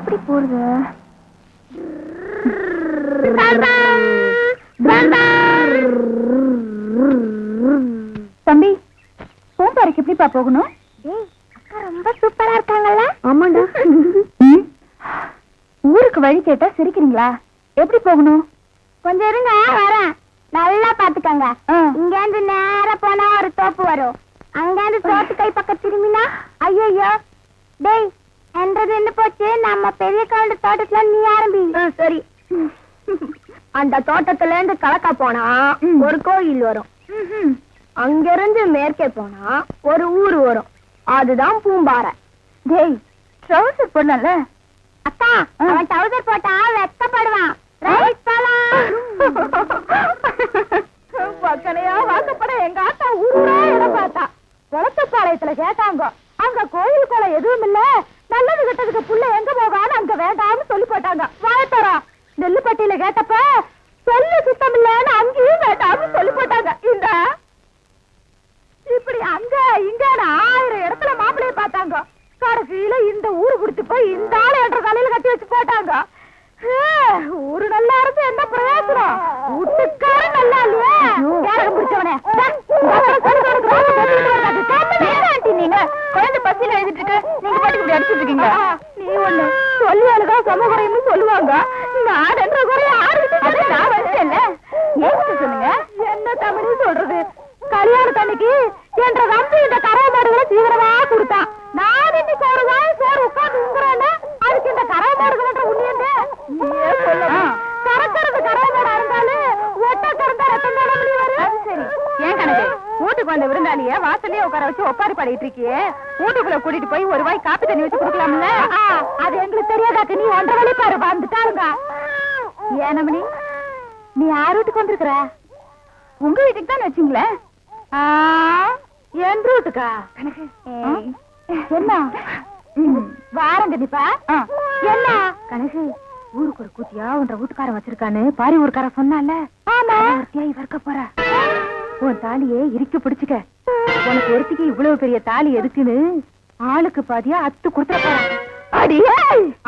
எப்படி போறது? தம்பி பூம்பாறைக்கு எப்படிப்பா போகணும்? ரொம்ப சூப்பரா இருக்காங்கல்ல? ஆமாண்டா. ஊருக்கு வழி கேட்டா சிரிக்கிறீங்களா? எப்படி போகணும்? கொஞ்சம் இருங்க வரேன். நல்லா பாத்துக்கங்க. இங்க இருந்து நேரா போனா ஒரு தோப்பு வரும். அங்க இருந்து தோப்பு கை பக்கம் திரும்பினா ஐயோ டேய் என்றது என்ன போச்சு? நம்ம பெரிய கவுண்ட் தோட்டத்துல நீ ஆரம்பி. சரி. அந்த தோட்டத்துல இருந்து கலக்கா போனா ஒரு கோயில் வரும். அங்க இருந்து மேற்கே போனா ஒரு ஊர் வரும். அதுதான் பூம்பாறை. டேய் ட்ரவுசர் போடல அக்கா அவன் ட்ரவுசர் போட்டா வெக்கப்படுவான். ரைட் பக்கனையா வாக்கப்பட எங்க ஆத்தா ஊரா இடம் பார்த்தா. குளத்துப்பாளையத்துல கேட்டாங்க. அங்க கோயில் குளம் எதுவும் இல்ல நல்லது கெட்டதுக்கு புள்ள எங்க போகான்னு அங்க வேண்டாம்னு சொல்லி போட்டாங்க வாயத்தரா நெல்லுப்பட்டியில கேட்டப்ப சொல்லு சுத்தம் இல்லன்னு அங்கேயும் வேண்டாம்னு சொல்லி போட்டாங்க இந்த இப்படி அங்க இங்க ஆயிரம் இடத்துல மாப்பிளைய பார்த்தாங்க கடைசியில இந்த ஊரு குடுத்து போய் இந்த ஆளு என்ற தலையில கட்டி வச்சு போட்டாங்க ஹே, ஊரு நல்லா இருந்து என்ன பிரயோஜனம் வீட்டுக்கார நல்லா இல்லையே யாரகம் பிடிச்சவனே நீங்க குழந்தை பசியில எழுதிட்டு இருக்கு நீங்க பாட்டுக்கு இப்படி அடிச்சிட்டு இருக்கீங்க? நீ ஒண்ணு சமகுறைன்னு சொல்லுவாங்க. நான் என்ற குறைய ஆறு நான் வச்சேன்ல ஏன் சொன்னீங்க என்ன தமிழ் சொல்றது? கல்யாணத்து அன்னைக்கு என்ற தம்பி இந்த கரை மாடுகளை தீவிரமா கொடுத்தான். நான் இன்னைக்கு ஒரு வாய் சோறு உட்கார்ந்து உங்குறேன்னா அதுக்கு இந்த கரை மாடுகள் உண்மையே நீயே சொல்லு கறக்கிறது கரை மாடா இருந்தாலும் ஒட்ட கறந்தா ரத்தம் தானே வெளிய வரும் சரி ஏன் கணக்கு வீட்டுக்கு விருந்தாளிய வாசல்லயே உட்கார வச்சு ஒப்பாரி பாடிட்டு இருக்கியே? வீட்டுக்குள்ள கூட்டிட்டு போய் ஒரு வாய் காப்பி தண்ணி வச்சு குடுக்கலாம்ல? அது எங்களுக்கு தெரியாதாக்கு. நீ ஒன்றரை வழி பாரு வந்துட்டாளுங்க. ஏனமணி நீ யார் வீட்டுக்கு வந்திருக்கிற? உங்க வீட்டுக்கு தான் வச்சீங்களேன்? என் ரூட்டுக்கா? என்ன? வாரம் கண்டிப்பா. என்ன? கணக்கு ஊருக்கு ஒரு கூத்தியா உன்ற வீட்டுக்காரன் வச்சிருக்கான்னு பாரி ஊருக்கார சொன்னால ஆமா. இவர்க்க போற. உன் தாலியே இறுக்கி பிடிச்சுக்க. உனக்கு ஒருத்திக்கு இவ்வளவு பெரிய தாலி எதுக்குன்னு ஆளுக்கு பாதியா அத்து கொடுத்துட போற அடியே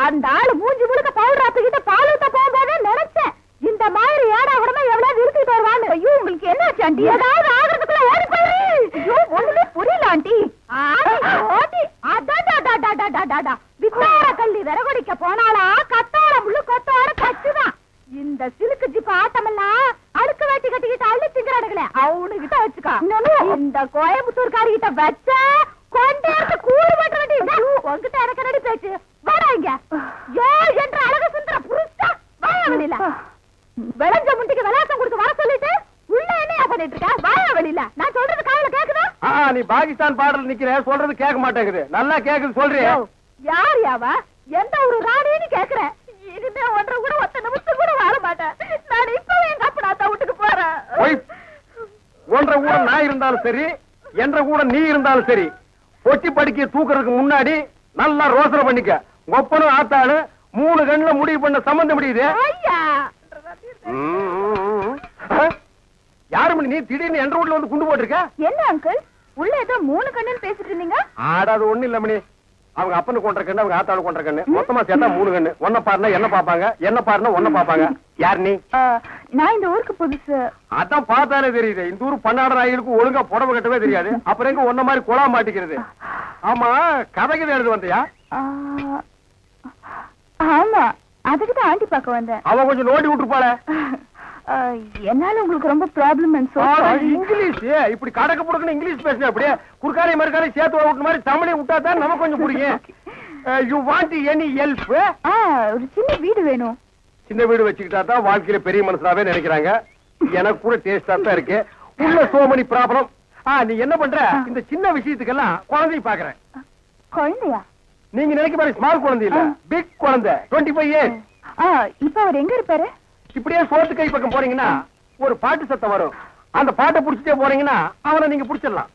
அந்த ஆளு மூஞ்சி முழுக்க பவுடர் ஆத்துக்கிட்ட பால் ஊத்த போகும்போதே நினைச்சேன். இந்த மாதிரி ஏடா கூடமா எவ்வளவு இருக்கிட்டு வருவான்னு. ஐயோ உங்களுக்கு என்ன ஆச்சு ஆண்டி? ஏதாவது ஆகிறதுக்குள்ள ஓடி போயிரு. ஐயோ ஒண்ணுமே புரியல ஆண்டி. ஆண்டி அடாடாடாடாடாடாடா வித்தார கள்ளி விறகொடிக்க போனாலா கத்தார முள்ளு கொத்தார கச்சுதான். இந்த சிலுக்கு ஜிப் ஆட்டமெல்லாம் அடுக்கு வெட்டி கட்டிக்கிட்டு அள்ளி திங்கிறானுங்களே அவனுகிட்ட வச்சுக்கா. இந்த கோயம்புத்தூர்காரி கிட்ட வச்ச கொண்டேர்த்து கூறு பண்ற வேண்டி உங்ககிட்ட எனக்கு ரெடி பேச்சு வாடா இங்க. யோ என்ற அழகு சுந்தர புருஷா. வாயா வெளியில. விளைஞ்ச முண்டிக்கு விளையாட்டம் கொடுத்து வர சொல்லிட்டு உள்ள என்னையா பண்ணிட்டு இருக்க? வாயா வெளியில. நான் சொல்றது காதுல கேக்குதா? ஆ, நீ பாகிஸ்தான் பாடல் நிக்கிற சொல்றது கேட்க மாட்டேங்குது. நல்லா கேக்குது சொல்றியா. யார் யாவா எந்த ஒரு ராணின்னு கேக்குறேன் இனிமே ஒன்றரை கூட ஒத்த நிமிஷம் கூட வாழ மாட்டேன் நான் இப்பவே எங்க அப்பா வீட்டுக்கு போறேன் போய் ஒன்றரை கூட நான் இருந்தாலும் சரி என்ற கூட நீ இருந்தாலும் சரி பொட்டி படிக்க தூக்குறதுக்கு முன்னாடி நல்லா ரோசனை பண்ணிக்க. ஒப்பனும் ஆத்தாளு மூணு கண்ணுல முடிவு பண்ண சம்பந்தம் முடியுது? ஐயா! யாரு மணி நீ திடீர்னு என்ற வீட்டுல வந்து குண்டு போட்டிருக்க? என்ன அங்கிள் உள்ள ஏதோ மூணு கண்ணுன்னு பேசிட்டு இருந்தீங்க? ஆடாது ஒண்ணு இல்ல மணி அவங்க அப்பனு கொண்ட கண்ணு அவங்க ஆத்தாளு கொண்ட கண்ணு. மொத்தமா சேர்த்தா மூணு கண்ணு. ஒன்ன பாருனா என்ன பாப்பாங்க? என்ன பாருனா ஒன்ன பாப்பாங்க? யார் நீ? நான் இந்த ஊருக்கு புதுசு. அதான் பார்த்தாலே தெரியுது. இந்த ஊர் பன்னாடு நாய்களுக்கு ஒழுங்கா புடவை கட்டவே தெரியாது. அப்புறம் எங்க ஒன்ன மாதிரி குழா மாட்டிக்கிறது? ஆமா கதைக்கு எழுது வந்தியா? ஆமா. அதுக்கு தான் ஆண்டி பார்க்க வந்தேன். அவன் கொஞ்சம் நோண்டி விட்டுருப்பாள. என்னால உங்களுக்கு ரொம்ப ப்ராப்ளம் இங்கிலீஷ். இப்படி கடக்க புடுக்கணும் இங்கிலீஷ் பேசுன அப்படியே குறுக்காரை மறுக்காரை சேர்த்து விட்ட மாதிரி தமிழை விட்டா தான் நமக்கு கொஞ்சம் புரியும் யூ வாண்ட் எனி ஹெல்ப் ஒரு சின்ன வீடு வேணும். சின்ன வீடு வச்சுக்கிட்டா தான் வாழ்க்கையில பெரிய மனுஷனாவே நினைக்கிறாங்க. எனக்கு கூட டேஸ்டா தான் இருக்கு. உள்ள சோமணி ப்ராப்ளம். ஆ நீ என்ன பண்ற? இந்த சின்ன விஷயத்துக்கெல்லாம் குழந்தைய பாக்குறேன். குழந்தையா? நீங்க நினைக்க மாதிரி ஸ்மால் குழந்தை இல்ல. பிக் குழந்தை. டுவெண்ட்டி ஃபைவ் இயர்ஸ் இப்ப அவர் எங்க இருப்பாரு? இப்படியே சோத்து கை பக்கம் போறீங்கன்னா ஒரு பாட்டு சத்தம் வரும். அந்த பாட்டை புடிச்சிட்டே போறீங்கன்னா அவனை நீங்க புடிச்சிடலாம்.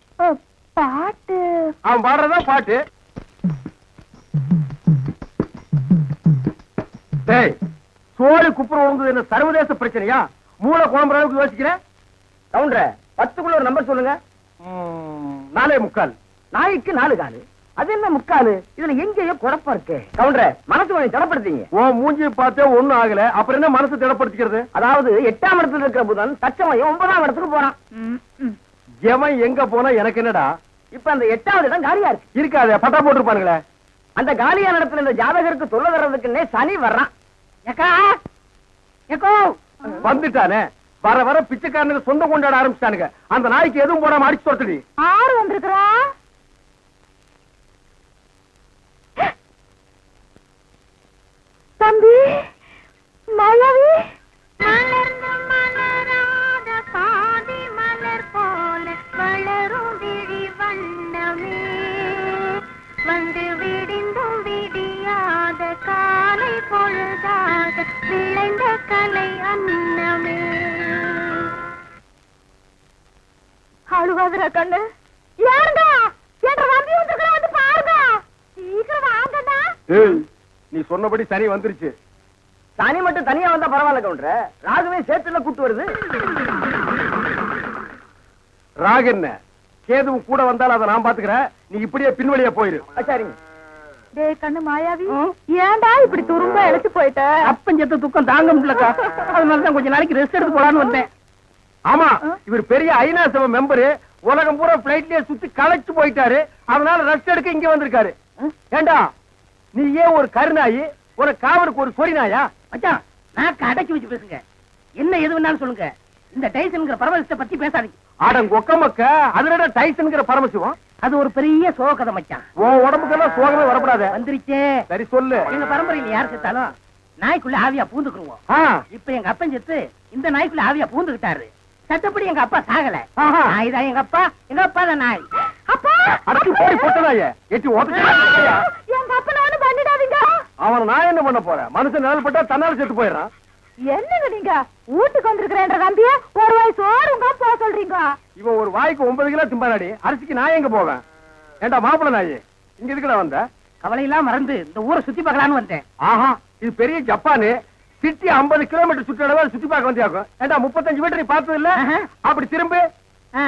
பாட்டு? அவன் பாடுறதா பாட்டு? டேய் சோழி குப்புறம் விழுந்தது என்ன சர்வதேச பிரச்சனையா? மூளை குழம்புற அளவுக்கு யோசிக்கிறேன் கவுண்டர பத்துக்குள்ள ஒரு நம்பர் சொல்லுங்க. நாலே முக்கால். நாய்க்கு நாலு காலு. அது என்ன முக்காலு? இதுல எங்கேயோ குழப்பம் இருக்கு. கவுண்டர மனசு கொஞ்சம் திடப்படுத்தீங்க உன் மூஞ்சி பார்த்தே ஒண்ணும் ஆகல. அப்புறம் என்ன மனசு திடப்படுத்திக்கிறது? அதாவது எட்டாம் இடத்துல இருக்கிற புதன் தச்சமயம் ஒன்பதாம் இடத்துக்கு போறான். ம், ம். எவன் எங்க போனா எனக்கு என்னடா? இப்ப அந்த எட்டாவது இடம் காலியா இருக்கு. இருக்காதே பட்டா போட்டிருப்பானுங்களே. அந்த காலியான இடத்துல இந்த ஜாதகருக்கு தொல்லை தர்றதுக்குன்னே சனி வர்றான். ஏக்கா ஏக்கோ. வந்துட்டானே. வர வர பிச்சைக்காரனுக்கு சொந்தம் கொண்டாட ஆரம்பிச்சிட்டானுங்க. அந்த நாய்க்கு எதுவும் போடாம அடிச்சு தொட்டுடி ஆறு வந்திருக்கிறா? தம்பி. மழவி மலர்ந்து மலராத பாதி மலர் போல வளரும் விழி வண்ணமே. வந்து விடிந்தும் விடியாத காலை பொழுதாக விளைந்த கலை அன்னமே. அழுவாதுரா கண்ணு. ஏங்க என்ற வந்திருக்கிறா வந்து பாருங்க. சீக்கிரம் வாங்கண்ணா. நீ சொன்னபடி சனி வந்துருச்சு. சனி மட்டும் தனியா வந்தா பரவாயில்ல கவுண்டர. ராகுவே சேர்த்துல கூட்டு வருது. ராகு என்ன? கேதுவும் கூட வந்தாலும் அதை நான் பாத்துக்கிறேன். நீ இப்படியே பின்வழியா போயிரு. சரிங்க டேய் கண்ணு மாயாவி ஏன்டா இப்படி துரும்ப இழைச்சு போயிட்ட? அப்பஞ்சத்த துக்கம் தாங்க முடியலக்கா. அதனாலதான் கொஞ்ச நாளைக்கு ரெஸ்ட் எடுத்து போலான்னு வந்தேன். ஆமா இவர் பெரிய ஐநா சபை மெம்பரு உலகம் பூரா பிளைட்லயே சுத்தி களைச்சு போயிட்டாரு. அதனால ரெஸ்ட் எடுக்க இங்க வந்திருக்காரு. ஏண்டா? நீ ஏன் ஒரு கருநாயி ஒரு காவலுக்கு ஒரு சொறி நாயா மச்சான் நாக்க அடக்கி வச்சு பேசுங்க. என்ன எது வேணாலும் சொல்லுங்க. இந்த டைசன்ங்கிற பரவலிஸ்ட பத்தி பேசாதீங்க. ஆடம் கொக்கமக்க அதுலடா டைசன்ங்கிற பரமசிவம்? அது ஒரு பெரிய சோக கதை மச்சான். உன் உடம்புக்கெல்லாம் சோகமே வரப்படாத. வந்துருச்சே. சரி சொல்லு. எங்க பரம்பரையில யார் செத்தாலும் நாய்க்குள்ள ஆவியா பூந்துக்குருவோம். இப்ப எங்க அப்பன் செத்து இந்த நாய்க்குள்ள ஆவியா பூந்துக்கிட்டாரு சட்டப்படி எங்க அப்பா சாகல. நாய் தான் எங்க அப்பா எங்க அப்பா தான் நாய். அப்பா! அடக்கி போடி பொட்டதாய எட்டி உதச்சு எங்க ஒண்ணு பண்ணிடாதீங்க அவனை நான் என்ன பண்ண போறேன்? மனுஷன் நிழல் பட்டா தன்னால செத்து போயிடுறான். என்னங்க நீங்க? வீட்டுக்கு வந்திருக்கிறேன்ற தம்பிய ஒரு வாய் சோறுங்க போக சொல்றீங்க. இவன் ஒரு வாய்க்கு ஒன்பது கிலோ திம்பாடி அரிசிக்கு நான் எங்க போவேன்? ஏண்டா மாப்பிள நாயி இங்க எதுக்குடா வந்த? கவலையெல்லாம் மறந்து இந்த ஊரை சுத்தி பார்க்கலான்னு வந்தேன். ஆஹா இது பெரிய ஜப்பானு. சிட்டி 50 கிலோமீட்டர் சுற்றளவு சுத்தி பார்க்க வந்தியாக்கும். ஏண்டா முப்பத்தஞ்சு மீட்டர் நீ பார்த்தது இல்ல. அப்படி திரும்பு.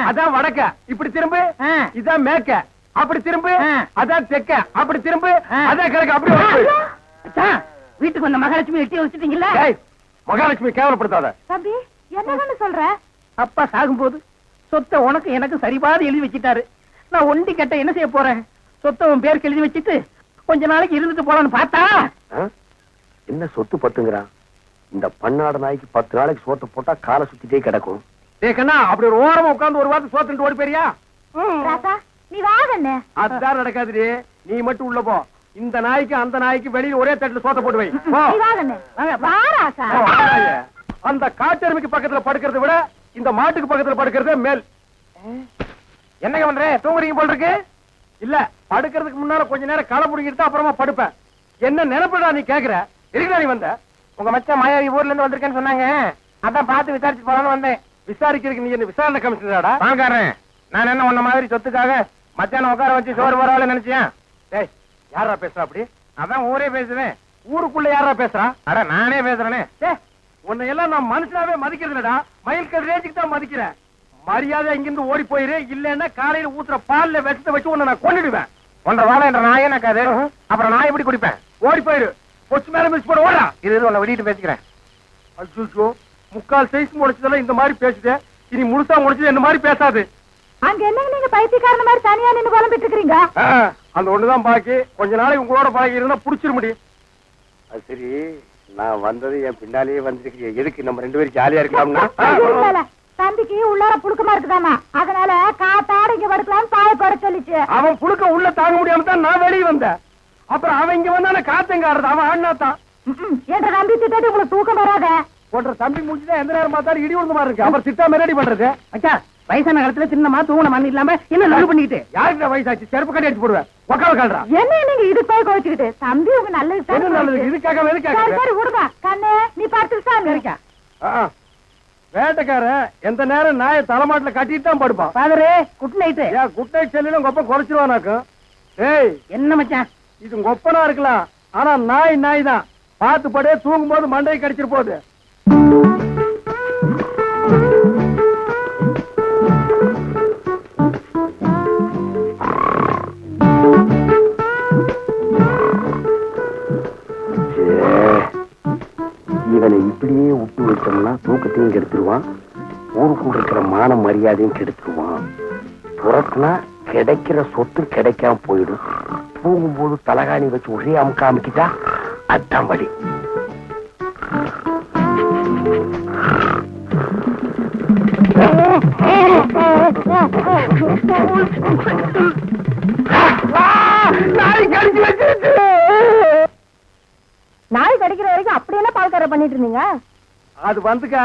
அதான் வடக்க. இப்படி திரும்பு. இதான் மேக்க அப்படி திரும்பு. அதான் தெக்க அப்படி திரும்பு. அதான் கிழக்கு. அப்படி வீட்டுக்கு வந்த மகாலட்சுமி எட்டி வச்சுட்டீங்களா ஏய், மகாலட்சுமி கேவலப்படுத்தாத. தம்பி என்னன்னு சொல்ற? அப்பா சாகும்போது சொத்தை உனக்கு எனக்கு சரிபாதி எழுதி வச்சிட்டாரு. நான் ஒண்டி கட்ட என்ன செய்ய போறேன்? சொத்தை உன் பேருக்கு எழுதி வச்சிட்டு கொஞ்ச நாளைக்கு இருந்துட்டு போலான்னு பார்த்தா? என்ன சொத்து பத்துங்கிறான்? இந்த பன்னாட நாய்க்கு பத்து நாளைக்கு சோத்த போட்டா காலை சுத்திட்டே கிடக்கும். டேய் கண்ணா அப்படி ஒரு ஓரமா உட்கார்ந்து ஒரு வாரத்து சோத்துட்டு ஓடி போறியா ராசா நீ வாங்கண்ணே அதுதான் நடக்காதுடி. நீ மட்டும் உள்ள போ. இந்த நாய்க்கு அந்த நாய்க்கு வெளியில ஒரே தட்டுல சோத்த போட்டு வை. அந்த காட்டெருமைக்கு பக்கத்துல படுக்கிறத விட இந்த மாட்டுக்கு பக்கத்துல படுக்கிறதே மேல். என்னங்க பண்ற? தூங்குறீங்க போல இருக்கு. இல்ல படுக்கிறதுக்கு முன்னால கொஞ்ச நேரம் களை புடிங்கிட்டு தான் அப்புறமா படுப்பேன். என்ன நினைப்படா நீ கேக்குற? இருக்கா நீ வந்த? உங்க மச்சான் மாயாவி ஊர்ல இருந்து வந்திருக்கேன்னு சொன்னாங்க. அதான் பார்த்து விசாரிச்சு போலான்னு வந்தேன். விசாரிக்கிறதுக்கு நீ என்ன விசாரணை கமிஷனராடா? பால்காரன் நான் என்ன உன்ன மாதிரி சொத்துக்காக மச்சான உட்கார வச்சு சோறு போறாள் நினைச்சேன் டேய் யாரா பேசுறா அப்படி? அதான் ஊரே பேசுவேன். ஊருக்குள்ள யாரா பேசுறா? அட நானே பேசுறேனே. உன்னை எல்லாம் நான் மனுஷனாவே மதிக்கிறது இல்லடா மயில்கல் ரேஞ்சுக்கு தான் மதிக்கிறேன். மரியாதை இங்கிருந்து ஓடி போயிரு. இல்லன்னா காலையில ஊத்துற பால்ல விஷத்தை வச்சு உன்னை நான் கொன்னுடுவேன். ஒன்றரை வாழை என்ற நாயே நக்காது அப்புறம் நான் எப்படி குடிப்பேன்? ஓடி போயிரு. கொச்சு மேல மிஸ் போட ஓடா. இது இது உன்னை வெளியிட்டு பேசிக்கிறேன். அச்சோ முக்கால் சைஸ் முடிச்சதெல்லாம் இந்த மாதிரி பேசுதே. இனி முழுசா முடிச்சது இந்த மாதிரி பேசாது. அங்க என்னங்க நீங்க பைத்தியக்காரன மாதிரி தனியா நின்னு புலம்பிட்டு இருக்கீங்க ஆ, அந்த ஒண்ணுதான் பாக்கி. கொஞ்ச நாளைக்கு உங்களோட பழகி இருந்தா புடிச்சிட முடியும். அது சரி நான் வந்தது என் பின்னாலேயே வந்திருக்கீங்க எதுக்கு நம்ம ரெண்டு பேரும் ஜாலியா இருக்கலாம்னா? இல்ல, தம்பிக்கு உள்ளார புழுக்கமா இருக்குதாமா? அதனால காத்தாட இங்க படுக்கலாம்னு பாய போட சொல்லிச்சு. அவன் புழுக்க உள்ள தாங்க முடியாம தான் நான் வெளியே வந்தேன். அப்புறம் அவன் இங்க வந்தான காத்தங்காடுறது அவன் அண்ணா தான். என்ற தம்பி திட்டாட்டி உங்களுக்கு தூக்கம் வராத. போன்ற தம்பி முடிச்சுதான் எந்த நேரம் பார்த்தாலும் இடி விழுந்த மாதிரி இருக்கு. அப்புறம் திட்டாம ரெடி பண்றது. மச்சா வயசான காலத்துல சின்னமா தூங்கின மண் இல்லாம என்ன நல்ல பண்ணிக்கிட்டு? யாருக்கு வயசாச்சு? செருப்பு கட்டி அடிச்சு போடுவேன். உக்கால கால்றா. என்ன நீங்க இது போய் கோச்சுக்கிட்டு தம்பி உங்க நல்லது என்ன நல்லது? இதுக்காக சரி எதுக்காக சரி விடுங்க கண்ணு நீ பார்த்து சாமி. இருக்கா வேட்டைக்காரன் எந்த நேரம் நாயை தலைமாட்டுல கட்டிட்டு தான் படுப்பான் ஃபாதரே குட் நைட்டு. ஏன் குட்டை செல்லிலும் கொப்ப குறைச்சிருவானாக்கும் ஏய். என்ன மச்சான்? இது கொப்பனா இருக்கலாம். ஆனா நாய் நாய் தான். பார்த்து படே தூங்கும் போது மண்டையை கடிச்சிட்டு போகுது மரியாதையும் கெடுத்துருவான். துரத்துனா கிடைக்கிற சொத்து கிடைக்காம போயிடும். தூங்கும்போது தலகாணி வச்சு ஒரே அமுக்க அமுக்கிட்டா அதான் வழி நாய் கடிச்சு வச்சிருச்சு நாய் கடிக்கிற வரைக்கும் அப்படி என்ன பால்கார பண்ணிட்டு இருந்தீங்க? அது வந்துக்கா.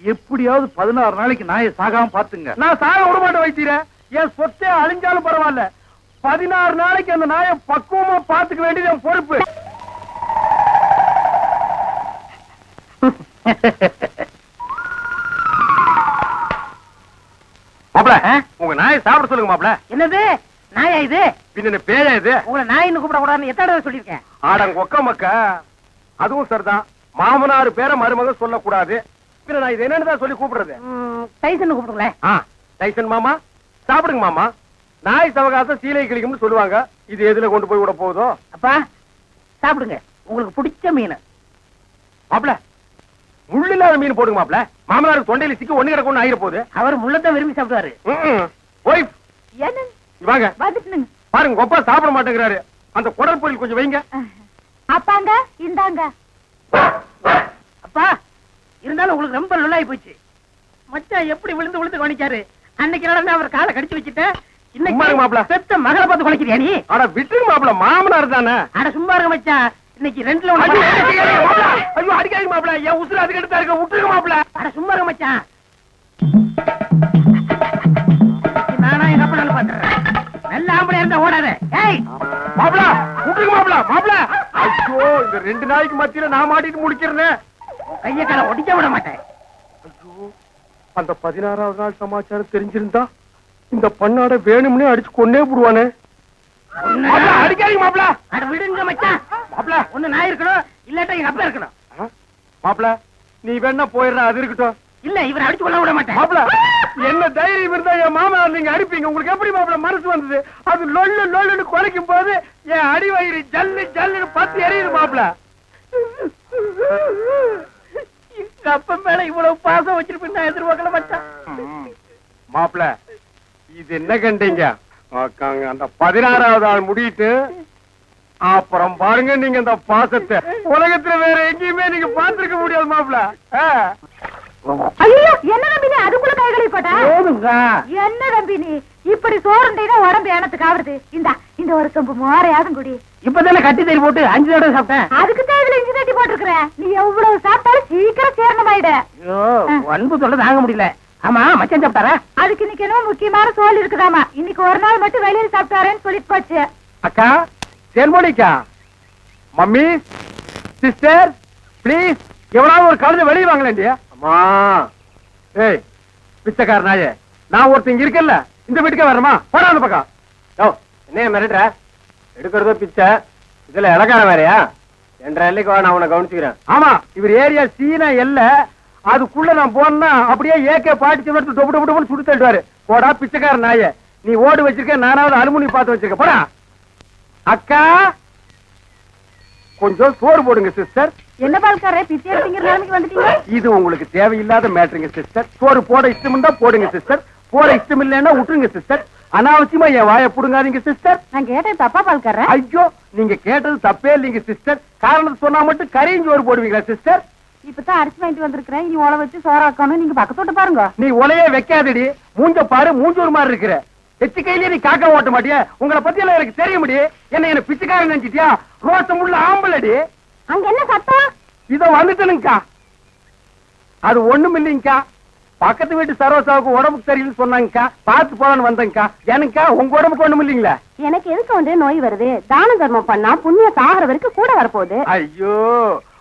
எப்படியாவது பதினாறு நாளைக்கு நாயை சாகாம பாத்துங்க நான் சாக விட மாட்டேன் வைத்தீர என் சொத்தே அழிஞ்சாலும் பரவாயில்ல. பதினாறு நாளைக்கு அந்த நாயை பக்குவமா பாத்துக்க வேண்டியது என் பொறுப்பு. மாப்ள உங்க நாயை சாப்பிட சொல்லுங்க மாப்ள என்னது? நாயா இது? பின்ன பேரே இது? உங்களை நாயின்னு கூப்பிட கூடாதுன்னு எத்தனை தடவை சொல்லியிருக்கேன்? ஆடங்க ஒக்க மக்க. அதுவும் சரிதான். மாமனார் பேர மருமக சொல்லக்கூடாது. பின்ன நான் இது என்னன்னு தான் சொல்லி கூப்பிடுறது. டைசன் கூப்பிடுங்களேன். ஆ டைசன் மாமா சாப்பிடுங்க மாமா. நாய் சவகாசம் சீலை கிளிக்கும்னு சொல்லுவாங்க. இது எதுல கொண்டு போய் விட போகுதோ? அப்பா சாப்பிடுங்க. உங்களுக்கு பிடிச்ச மீன். முள்ளு இல்லாத மீன் போடுங்க மாப்ள மாமனாருக்கு தொண்டையில சிக்கி ஒண்ணு கிடக்கும் ஆயிர போகுது. அவர் முள்ளத்தான் விரும்பி சாப்பிடுவாரு. வாங்க பாருங்க கொப்பா சாப்பிட மாட்டேங்கிறாரு. அந்த குடல் பொரியல் கொஞ்சம் வைங்க. அப்பாங்க இந்தாங்க. அப்பா இருந்தாலும் உங்களுக்கு ரொம்ப நல்லாயி போச்சு. மச்சான் எப்படி விழுந்து விழுந்து கவனிச்சாரு? அன்னைக்கு நடந்து அவர் காலை கடிச்சு வச்சுட்டேன். இன்னைக்கு பெத்த மகளை பார்த்து குலைக்கிறியா நீ? அட விட்டுருங்க மாப்ள மாமனார் தானே. அட சும்மா இருங்க மச்சான் இன்னைக்கு ரெண்டுல ஒண்ணு ஐயோ, அடிக்காதீங்க மாப்ள என் உசுறு அதுக்கு எடுத்தா இருக்க. விட்டுருங்க மாப்ள அட சும்மா இருங்க மச்சான் நானா எங்க அப்பனாலும் பாத்துறேன் நல்ல ஆம்பளை இருந்தா ஓடாத. ஏய்! மாப்ள விட்டுருங்க மாப்ள மாப்ள ஐயோ இந்த ரெண்டு நாளைக்கு மத்தியில நான் மாட்டிட்டு முடிக்கிறேன் உன் கைய காலை ஒடிக்க விட மாட்டேன். அந்த பதினாறாவது நாள் சமாச்சாரம் தெரிஞ்சிருந்தா இந்த பண்ணாட வேணும்னே அடிச்சு கொன்னே போடுவானே அடிக்காதீங்க மாப்ள அட விடுங்க மச்சான். மாப்ள ஒண்ணு நான் இருக்கணும் இல்லாட்டா எங்க அப்பா இருக்கணும். ஆ? மாப்ள நீ வேணா போயிடுற அது இருக்கட்டும். இல்ல இவரை அடிச்சு கொள்ள விட மாட்டேன். என்ன தைரியம் இருந்தா என் மாமா நீங்க அடிப்பீங்க? உங்களுக்கு எப்படி மாப்ள மனசு வந்தது? அது லொல்லு லொல்லுன்னு குலைக்கும் போது என் அடி வயிறு ஜல்லு ஜல்லுன்னு பத்து எரியுது மாப்ள அப்பா மேல இவ்வளவு பாசம் வச்சிருப்பேன் நான் எதிர்பார்க்கல மச்சான். மாப்ள இது என்ன கண்டீங்க? அந்த பதினாறாவது ஆள் முடியிட்டு அப்புறம் பாருங்க நீங்க இந்த பாசத்தை. உலகத்துல வேற எங்கேயுமே நீங்க பார்த்திருக்க முடியாது மாப்ள ஆ. ஐயோ என்ன தம்பி நீ அதுக்குள்ள கை கழுவி போட்டா? போதுங்க. என்ன தம்பி நீ இப்படி சோறுண்டைனா உடம்பு எனத்துக்கு ஆவறது? இந்தா இந்த ஒரு சொம்பு மோரையாதும் குடி. இப்பதானே கட்டி தறி போட்டு அஞ்சு தடவை சாப்பிட்டேன். அதுக்கு தான் இதுல இஞ்சி தட்டி போட்டிருக்கிற. நீ எவ்வளவு சாப்பிட்டாலும் சீக்கிரம் சேரணமாயிட ஐயோ அன்பு தொல்லை தாங்க முடியல. ஆமா மச்சான் சாப்பிட்டாரா? அதுக்கு இன்னைக்கு என்னமோ முக்கியமான சோல் இருக்குதாமா. இன்னைக்கு ஒரு நாள் மட்டும் வெளியில சாப்பிட்டாரேன்னு சொல்லிட்டு போச்சு. அக்கா செல்மோனிக்கா மம்மி சிஸ்டர் ப்ளீஸ் எவனாவது ஒரு கழுதை வெளியே வாங்கலேண்டி அம்மா. ஏய் பிச்சைக்கார நாயே. நான் ஒருத்தங்க இருக்கேன்ல. இந்த வீட்டுக்கே வரமா அந்த பக்கம். என்ன மிரட்டுற? எடுக்கிறதோ பிச்சை. இதுல இலக்கார வேறையா? என்ற எல்லைக்கு நான் உன்னை கவனிச்சுக்கிறேன். ஆமா. இவர் ஏரியா சீனா எல்ல. அதுக்குள்ள நான் போனா அப்படியே ஏகே பாட்டி சிவத்து டொப்பு டொப்பு சுட்டு தள்ளுவாரு போடா பிச்சைக்கார நாயே. நீ ஓடு வச்சிருக்க நானாவது அலுமினி பார்த்து வச்சிருக்க. போடா. அக்கா. கொஞ்சம் சோறு போடுங்க சிஸ்டர் என்ன பால்காரே பிச்சை எடுத்தீங்க நிலைமைக்கு வந்துட்டீங்க? இது உங்களுக்கு தேவையில்லாத மேட்டருங்க சிஸ்டர் சோறு போட இஷ்டம் இருந்தா போடுங்க சிஸ்டர் போட இஷ்டம் இல்லைன்னா விட்டுருங்க சிஸ்டர் அனாவசியமா என் வாயை புடுங்காதீங்க சிஸ்டர் நான் கேட்டேன் தப்பா பால்காரன் ஐயோ நீங்க கேட்டது தப்பே இல்லைங்க சிஸ்டர் காரணத்தை சொன்னா மட்டும் கரையும் சோறு போடுவீங்களா சிஸ்டர் இப்பதான் அரிசி வாங்கிட்டு வந்திருக்கிறேன். இனி உழ வச்சு சோறாக்கணும் நீங்க பக்கத்தோட்ட பாருங்க. நீ உலையே வைக்காதடி. மூஞ்ச பாரு மூஞ்சூர் மாதிரி இருக்கிற. எச்சு கையிலேயே நீ காக்கா ஓட்ட மாட்டியா? உங்களை பத்தி எல்லாம் எனக்கு தெரிய முடியும் என்ன என்ன பிச்சைக்காரன் நினைச்சிட்டியா? ரோசம் உள்ள ஆம்பளடி. அங்க என்ன சத்தம்? இதோ வந்துட்டனுங்கக்கா. அது ஒண்ணும் இல்லைங்கக்கா பக்கத்து வீட்டு சரோசாவுக்கு உடம்புக்கு சரியில்லைன்னு சொன்னாங்கக்கா. பார்த்து போலான்னு வந்தேங்கக்கா எனக்கா உங்க உடம்புக்கு ஒண்ணும் இல்லைங்களா? எனக்கு எதுக்கு வந்து நோய் வருது? தான தர்மம் பண்ணா புண்ணிய சாகர வரைக்கும் கூட வரப்போகுது. ஐயோ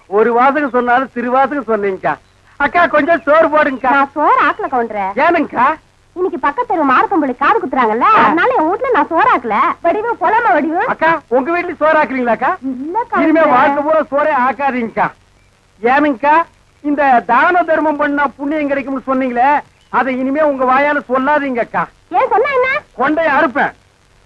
ஒரு வாசகம் சொன்னாலும் திருவாசகம் சொன்னீங்கக்கா அக்கா கொஞ்சம் சோறு போடுங்கக்கா. நான் சோறு ஆக்கல கவுண்டர். ஏனுங்கக்கா? இன்னைக்கு பக்கத்து தெரு மாரப்பம்பள்ளி காது குத்துறாங்கல்ல அதனால என் வீட்டுல நான் சோறு ஆக்கல. வடிவு பொலாம வடிவு. அக்கா உங்க வீட்டுல சோறு ஆக்குறீங்களாக்கா இல்ல இனிமே. வாழ்க்கை பூரா சோறே ஆக்காதீங்கக்கா. ஏனுங்கக்கா? இந்த தான தர்மம் பண்ணா புண்ணியம் கிடைக்கும்னு சொன்னீங்களே அதை இனிமே உங்க வாயால சொல்லாதீங்கக்கா ஏன் சொன்னா என்ன? கொண்டைய அறுப்பேன்.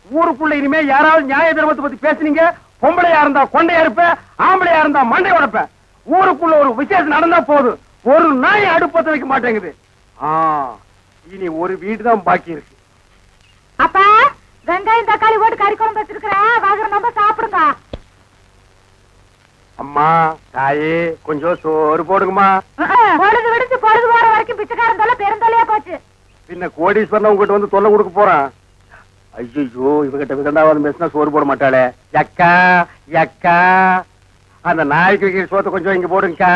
ஊருக்குள்ள இனிமே யாராவது நியாய தர்மத்தை பத்தி பேசுனீங்க பொம்பளையா இருந்தா கொண்டைய அறுப்பேன் ஆம்பளையா இருந்தா மண்டை உடைப்பேன். ஊருக்குள்ள ஒரு விசேஷம் நடந்தா போதும் ஒரு நாய் அடுப்பத்த வைக்க மாட்டேங்குது. இனி ஒரு வீடு தான் பாக்கி இருக்கு. அப்பா வெங்காயம் தக்காளி போட்டு கறி குழம்பு வச்சிருக்கிறேன். வாங்குற நம்ம சாப்பிடுங்க. அம்மா தாயே கொஞ்சம் சோறு போடுங்கம்மா. பொழுது விடுச்சு பொழுது போற வரைக்கும் பிச்சைக்காரன் தொல்லை பெருந்தொல்லையா போச்சு. பின்ன கோடீஸ்வரன் உங்ககிட்ட வந்து தொல்லை கொடுக்க போறான். ஐயோ இவகிட்ட விதண்டாவது பேசினா சோறு போட மாட்டாளே. எக்கா எக்கா அந்த நாய்க்கு வைக்கிற சோத்தை கொஞ்சம் இங்க போடுங்கக்கா.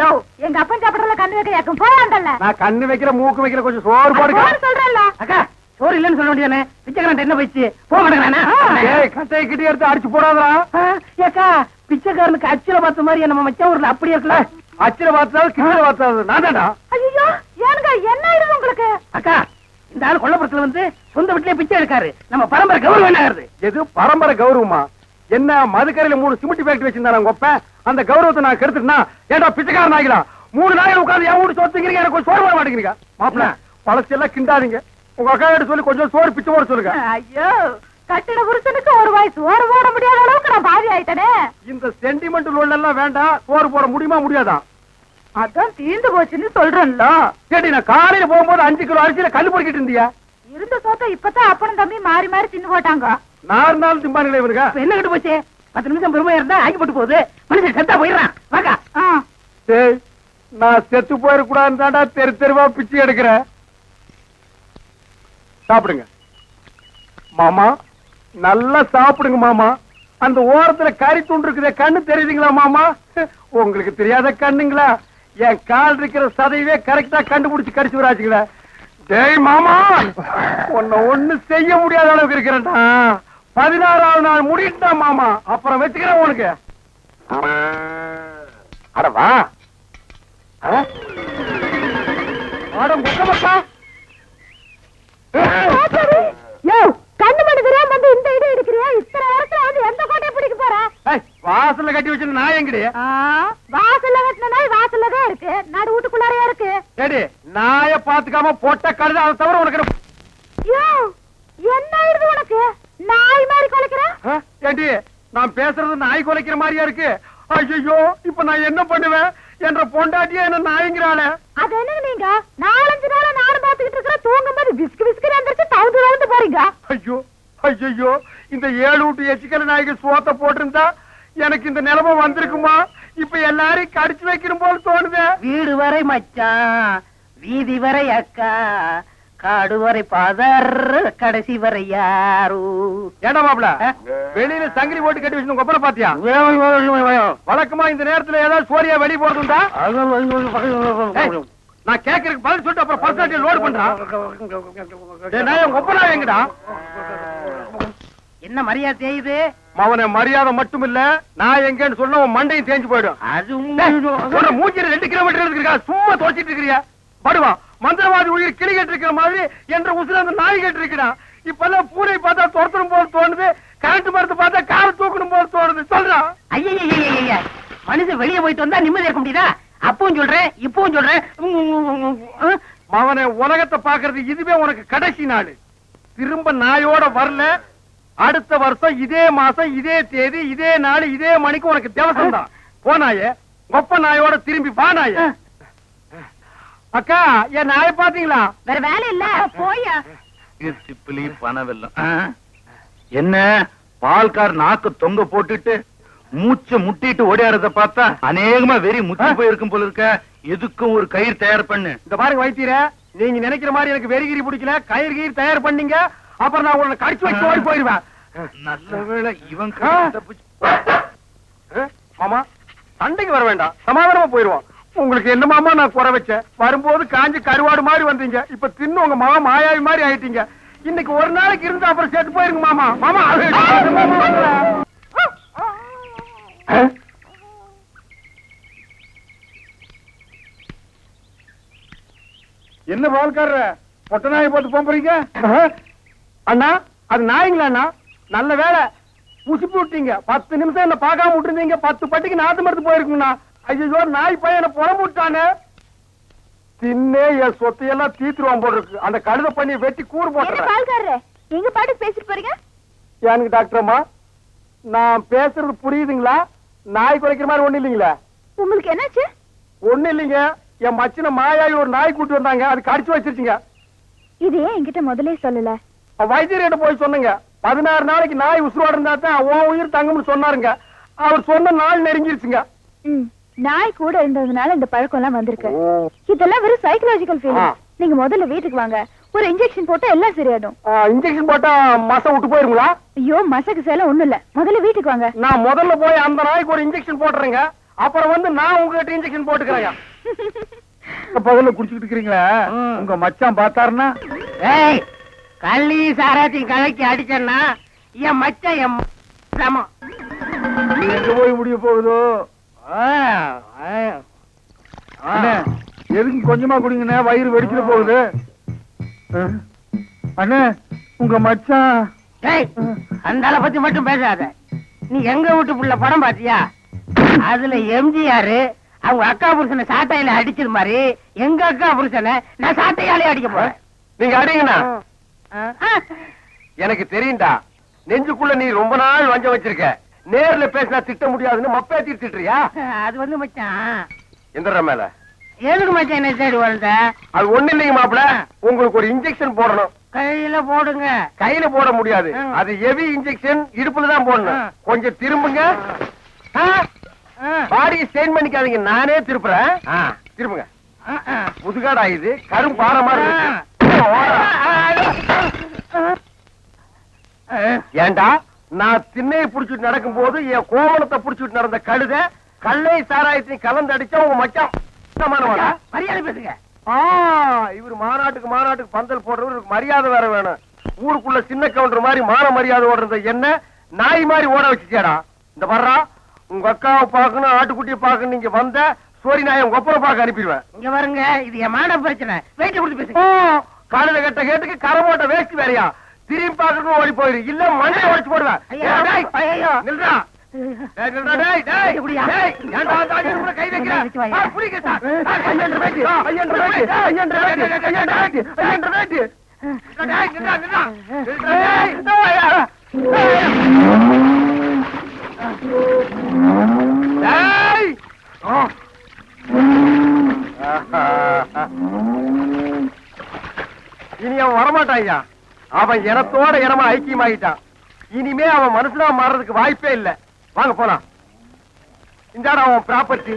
யோ எங்க அப்பன் சாப்பிடறதுல கண்ணு வைக்க போயாண்டல்ல நான் கண்ணு வைக்கிற மூக்கு வைக்கிற கொஞ்சம் சோறு போடுங்க சொல்றேன்ல. அக்கா சோறு இல்லைன்னு சொல்ல வேண்டியதானே பிச்சைக்காரன் என்ன போயிடுச்சு? போக மாட்டேங்கிறானா? ஏய் கட்டையை கிட்டி எடுத்து அடிச்சு போடாதடா. ஆ, ஏக்கா பிச்சைக்காரனுக்கு அச்சில பார்த்த மாதிரி நம்ம மச்சான் ஊர்ல அப்படி இருக்கல அச்சில பார்த்தாலும் கிட்ட பார்த்தாலும் நான் தான்டா ஐயோ ஏனுங்க என்ன ஆயிடுது உங்களுக்கு? அக்கா இந்த ஆள் கொல்லப்புறத்துல வந்து சொந்த வீட்லயே பிச்சை எடுக்காரு. நம்ம பரம்பரை கௌரவம் என்ன ஆகுது? எது பரம்பரை கௌரவமா? என்ன மதுக்கரையில மூணு சிமெண்ட் ஃபேக்டரி வச்சிருந்தாங்க அப்பன் அந்த கௌரவத்தை நான் கெடுத்துட்டா ஏன்டா பிச்சைக்காரன் நாய்களா மூணு நாய்கள் உட்கார்ந்து என் வீட்டு சோத்துங்கிறீங்க எனக்கு கொஞ்சம் சோறு போட மாட்டேங்கிறீங்க. மாப்பிள பழசெல்லாம் கிண்டாதீங்க. உங்க அக்கா கிட்ட சொல்லி கொஞ்சம் சோறு பிச்சை போட சொல்லுங்க. ஐயோ கட்டின புருஷனுக்கு ஒரு வயசு சோறு போட முடியாத அளவுக்கு நான் பாதி ஆயிட்டனே. இந்த சென்டிமெண்ட் லோன் எல்லாம் வேண்டாம் சோறு போட முடியுமா முடியாதா? அதான் தீர்ந்து போச்சுன்னு சொல்றேன்ல. கேட்டி நான் காலையில போகும்போது அஞ்சு கிலோ அரிசியில கல் பொறுக்கிட்டு இருந்தியா? இருந்த சோத்த இப்பதான் அப்பனும் தம்பி மாறி மாறி தின்னு போட்டாங்க. நான் இருந்தாலும் திம்பானுங்களே இவனுங்க இப்ப என்ன கிட்ட போச்சு? பத்து நிமிஷம் பெருமையா இருந்தா ஆக்கி போட்டு போகுது. மனுஷன் செத்தா போயிடுறான். டேய் நான் செத்து போயிடக்கூடாதுன்னு தாண்டா தெரு தெருவா பிச்சை எடுக்கிறேன். சாப்பிடுங்க. மாமா நல்லா சாப்பிடுங்க மாமா. அந்த ஓரத்துல கறி துண்டு இருக்குதே கண்ணு தெரியுதுங்களா மாமா? உங்களுக்கு தெரியாத கண்ணுங்களா? என் கால் இருக்கிற சதையவே கரெக்டா கண்டுபிடிச்சு கடிச்சு விடாச்சுங்களா டேய் மாமா உன்னை ஒண்ணு செய்ய முடியாத அளவுக்கு இருக்கிறேன்டா பதினாறாவது நாள் முடிட்டா மாமா. அப்புறம் வச்சுக்கிறேன் உனக்கு. அட வா. ஆ? கண்ணு மணி தெரியாம வந்து இந்த இடம் எடுக்கிறியா இத்தனை வந்து எந்த கோட்டையை பிடிக்க போற? வாசல்ல கட்டி எங்கடி? வாசல்ல கட்டின நாய் வாசல்ல தான் இருக்கு. நடு வீட்டுக்குள்ளாரையா இருக்கு. ஏடி நாய பாத்துக்காம பொட்ட கழுத அதை தவிர உனக்கு என்ன- யோ என்ன ஆயிடுது உனக்கு? நாய் மாதிரி குலைக்கிற? ஏண்டி நான் பேசுறது நாய் குலைக்கிற மாதிரியா இருக்கு? ஐயோ இப்ப நான் என்ன பண்ணுவேன்? என்ற பொண்டாட்டியே என்ன நாய்ங்கிறாளே? அது என்னங்க நீங்க? நானும் தூங்கும் போது விஸ்கு விஸ்கு எந்திரிச்சு தவுந்து தவுந்து போறீங்க. ஐயோ ஐயோ இந்த ஏழு விட்டு எச்சிக்கல நாய்க்கு சோத்த போட்டிருந்தா எனக்கு இந்த நிலைமை வந்திருக்குமா? இப்ப எல்லாரையும் கடிச்சு வைக்கணும் போல தோணுதே. வீடு வரை மச்சான் வீதி வரை அக்கா காடு வரை பாதர் கடைசி வரை யாரு? ஏடா மாப்ள ஆ? வெளியில சங்கிலி போட்டு கட்டி வச்சு கொப்பரை பாத்தியா? வழக்கமா இந்த நேரத்துல ஏதாவது சோரியா வெளிய போறதுண்டா? நான் கேக்குறதுக்கு பதில் சொல்லிட்டு அப்புறம் பர்சனாலிட்டி லோட் பண்றான் நான் ஒப்பனா எங்கடா? என்ன மரியாதை செய்யுது அவன மரியாதை மட்டும் இல்ல நான் எங்கன்னு சொன்னா உன் மண்டையும் தேஞ்சு போயிடும். அது மூஞ்சில ரெண்டு கிலோமீட்டர் இருக்கா சும்மா தொலைச்சிட்டு இருக்கிறியா? படுவா மந்திரவாதி உயிர் கிளி கேட்டு இருக்கிற மாதிரி என்ற உசுர அந்த நாய் கேட்டு இருக்கிறா இப்பெல்லாம் பூனை பார்த்தா துரத்தணும் போல தோணுது கரண்ட் மரத்தை பார்த்தா காரை தூக்கணும் போல தோணுது. சொல்றா. ஐயா மனுஷன் வெளியே போயிட்டு வந்தா நிம்மதி இருக்க முடியுதா? அப்பவும் சொல்றேன் இப்பவும் சொல்றேன். மவனை உலகத்தை பாக்குறது இதுவே உனக்கு கடைசி நாள். திரும்ப நாயோட வரல. அடுத்த வருஷம் இதே மாசம் இதே தேதி இதே நாள் இதே மணிக்கு உனக்கு தேவசம் தான். போனாயே கொப்ப நாயோட திரும்பி நாயே. அக்கா என் நாயை பாத்தீங்களா வேற வேலை இல்ல போயா. சிப்பிலி பணவெல்லாம். என்ன? பால்கார் நாக்கு தொங்க போட்டுட்டு மூச்சை முட்டிட்டு ஓடியாரத பார்த்தா அநேகமா வெறி முத்தி போயிருக்கும் போல இருக்க. எதுக்கும் ஒரு கயிறு தயார் பண்ணு. இந்த பாருங்க வைத்தீர நீங்க நினைக்கிற மாதிரி எனக்கு வெறிகிரி பிடிக்கல கயிறு கீர் தயார் பண்ணீங்க. அப்புறம் நான் உன்னை கடிச்சு வச்சு ஓடி போயிருவேன் நல்ல வேளை இவன் மாமா சண்டைக்கு வர வேண்டாம். சமாதானமா போயிருவோம் உங்களுக்கு என்ன மாமா நான் குறை வச்சேன்? வரும்போது காஞ்சி கருவாடு மாதிரி வந்தீங்க. இப்ப தின்னு உங்க மாமா மாயாவி மாதிரி ஆயிட்டீங்க. இன்னைக்கு ஒரு நாளைக்கு இருந்து அப்புறம் செத்து போயிருங்க மாமா. மாமா? என்ன பால்காரர? பொட்ட நாயை போட்டு போம்பறீங்க அண்ணா அது நாய்ங்களா அண்ணா? நல்ல வேலை புசிப்பு விட்டீங்க. பத்து நிமிஷம் என்ன பார்க்காம விட்டுருந்தீங்க. பத்து பட்டிக்கு நாத்து மருந்து போயிருக்குங்கண்ணா ஐயோ நாய் பையன் என்ன புறம்பு விட்டானே. தின்னே என் சொத்தையெல்லாம் தீத்துருவான் போல இருக்கு. அந்த கழுத பண்ணி வெட்டி கூறு என்ன போட்டுறேன் எங்க பாட்டுக்கு பேசிட்டு போறீங்க? எனக்கு டாக்டர் அம்மா நான் பேசுறது புரியுதுங்களா? நாய் குறைக்கிற மாதிரி ஒண்ணு இல்லைங்களா? உங்களுக்கு என்னாச்சு? ஒண்ணு இல்லைங்க. என் மச்சின மாயாவி ஒரு நாய் கூட்டி வந்தாங்க. அது கடிச்சு வச்சிருச்சுங்க. இது ஏன் என்கிட்ட முதல்ல சொல்லல? வைத்தியர்கிட்ட போய் சொன்னங்க. பதினாறு நாளைக்கு நாய் உசுரோட இருந்தா தான் உன் உயிர் தங்கும்னு சொன்னாருங்க. அவர் சொன்ன நாள் நெருங்கிருச்சுங்க. நாய் கூட இருந்ததுனால இந்த பழக்கம் எல்லாம் வந்திருக்கு இதெல்லாம் வெறும் சைக்கலாஜிக்கல். ஃபீலிங் நீங்க முதல்ல வீட்டுக்கு வாங்க. ஒரு இன்ஜெக்ஷன் போட்டா எல்லாம் சரியாயிடும். இன்ஜெக்ஷன் போட்டா மசம் விட்டு போயிருங்களா? ஐயோ மசக்கு சேலம் ஒண்ணும் இல்ல. முதல்ல வீட்டுக்கு வாங்க. நான் முதல்ல போய் அந்த நாய்க்கு ஒரு இன்ஜெக்ஷன் போட்டுறேங்க. அப்புறம் வந்து நான் உங்ககிட்ட இன்ஜெக்ஷன் போட்டுக்கிறேங்க. பகல்ல குடிச்சுக்கிட்டு இருக்கிறீங்களா? உங்க மச்சான் பார்த்தாருன்னா? ஏய் கள்ளி சாராத்தையும் கலக்கி அடிச்சேன்னா என் மச்சான் என் சமம் எங்க போய் முடிய போகுதோ? எதுக்கு கொஞ்சமா குடிங்கண்ணே? வயிறு வெடிச்சிட போகுது. அண்ணே உங்க மச்சான். ஏய் அந்த ஆளை பத்தி மட்டும் பேசாத. நீ எங்க வீட்டு புள்ள படம் பாத்தியா? அதுல எம்ஜிஆர் அவங்க அக்கா புருஷனை சாட்டையில அடிச்சது மாதிரி எங்க அக்கா புருஷனை நான் சாட்டையாலே அடிக்க போறேன். நீங்க அடிங்கண்ணா. ஆ. எனக்கு தெரியும்டா நெஞ்சுக்குள்ள நீ ரொம்ப நாள் வஞ்சம் வச்சிருக்க. நேர்ல பேசினா திட்ட முடியாதுன்னு மப்பேத்தி திட்டுறியா அது வந்து மச்சான். எந்திர மேல. எதுக்கு மச்சான் என்ன தேடி வந்த அது ஒண்ணு இல்லைங்க மாப்பிள. உங்களுக்கு ஒரு இன்ஜெக்ஷன் போடணும். கையில போடுங்க. கையில போட முடியாது. அது ஹெவி இன்ஜெக்ஷன் இடுப்புல தான் போடணும். கொஞ்சம் திரும்புங்க. பாடியை ஸ்டெயின் பண்ணிக்காதீங்க. நானே திருப்புறேன். திரும்புங்க. முதுகாடா இது. கரும் இருக்கு. ஏண்டா? நான் திண்ணையை புடிச்சிட்டு நடக்கும் போது என் கோவணத்தை புடிச்சிட்டு நடந்த கழுத கல்லை சாராயத்தையும் கலந்து அடிச்சா உங்க மச்சான்? மரியாதை பேசுங்க. இவர் மாநாட்டுக்கு மாநாட்டுக்கு பந்தல் போடுறவருக்கு மரியாதை வேற வேணும். ஊருக்குள்ள சின்ன கவுண்டர் மாதிரி மான மரியாதை ஓடுறது என்ன நாய் மாதிரி ஓட வச்சுச்சேடா இந்த வர்றா உங்க அக்காவை பார்க்கணும் ஆட்டுக்குட்டியை பார்க்கணும் நீங்க வந்த சோரி நாயை உங்க பார்க்க அனுப்பிடுவேன். இங்க வருங்க இது என் மான பிரச்சனை. வெயிட் கொடுத்து பேசுங்க. காலையில கட்ட கேட்டுக்கு கரமோட்ட வேஸ்ட் வேறையா? திரும்பி பார்க்கணும் ஓடி போயிரு. இல்ல மண்டை உடைச்சு போடுவேன். நில்றா. இனி அவன் வரமாட்டான் ஐயா. அவன் இனத்தோட இனமா ஐக்கியமாயிட்டான். இனிமே அவன் மனுஷனா மாறுறதுக்கு வாய்ப்பே இல்ல. வாங்க போலாம். இந்தாடா ப்ராப்பர்ட்டி